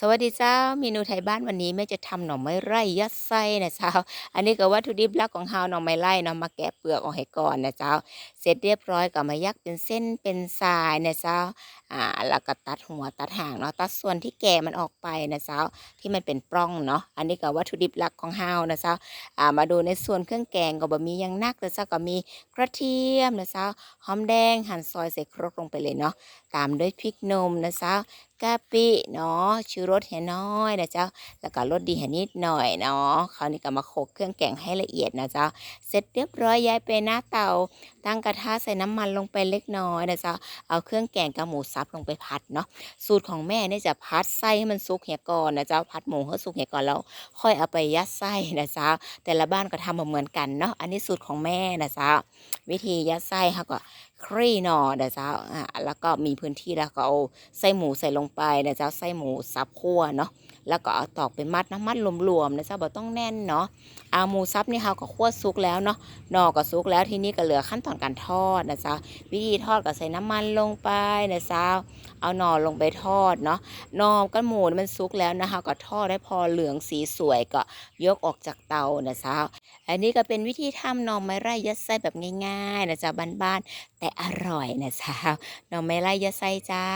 สวัสดีเจ้าเมนูไทยบ้านวันนี้แม่จะทำหน่อไม้ไร่ยัดไส้นะเจ้า อันนี้ก็วัตถุดิบหลักของเฮาหน่อไม้ไร่เนาะมาแกะเปลือกออกให้ก่อนนะเจ้า เสร็จเรียบร้อยก็มายักเป็นเส้นเป็นสายนะเจ้า อ่าแล้วก็ตัดหัวตัดหางเนาะตัดส่วนที่แก่มันออกไปนะเจ้าที่มันเป็นปล้องเนาะอันนี้ก็วัตถุดิบหลักของเฮานะเจ้า อ่ามาดูในส่วนเครื่องแกงก็บ่มียังนักนะเจ้าก็มีกระเทียมนะเจ้าหอมแดงหั่นซอยใส่ครกลงไปเลยเนาะตามด้วยพริกนมนะเจ้ากะปิเนาะชูรสให้น้อยนะเจ้าแล้วก็รสดีให้นิดหน่อยเนาะคราวนี้ก็มาโขกเครื่องแกงให้ละเอียดนะเจ้าเสร็จเรียบร้อยย้ายไปหน้าเตา ตั้งกระทะใส่น้ำมันลงไปเล็กน้อยนะเจ้าเอาเครื่องแกงกับหมูสับลงไปผัดเนาะสูตรของแม่เนี่ยจะพัดไส้ให้มันสุกเหี่ยก่อนนะเจ้าพัดหมูให้สุกเหี่ยก่อนแล้วค่อยเอาไปยัดไส้นะเจ้าแต่ละบ้านก็ทำมาเหมือนกันเนาะอันนี้สูตรของแม่นะเจ้า วิธียัดไส้เขาก็ครี่หนอนะเจ้าอะแล้วก็มีพื้นที่แล้วก็เอาไส้หมูใส่ลงไปนะเจ้าไส้หมูสับคั่วเนาะ แล้วก็เอาตอกไปมัดนะมัดรวมๆนะจ้าบ่ต้องแน่นเนาะเอาหมูสับนี่เขาก็คั่วสุกแล้วเนาะหนอก็สุกแล้วทีนี้ก็เหลือขั้นตอนการทอดนะจ้าวิธีทอดก็ใส่น้ำมันลงไปนะจ้าเอาหนอลงไปทอดเนาะหนอกับหมูมันสุกแล้วนะคะก็ทอดได้พอเหลืองสีสวยก็ยกออกจากเตานะจ้าอันนี้ก็เป็นวิธีทำหน่อไม้ไร่ยัดไส้แบบง่ายๆนะจ้าบ้านๆแต่อร่อยนะจ้าหน่อไม้ไร่ยัดไส้เจ้า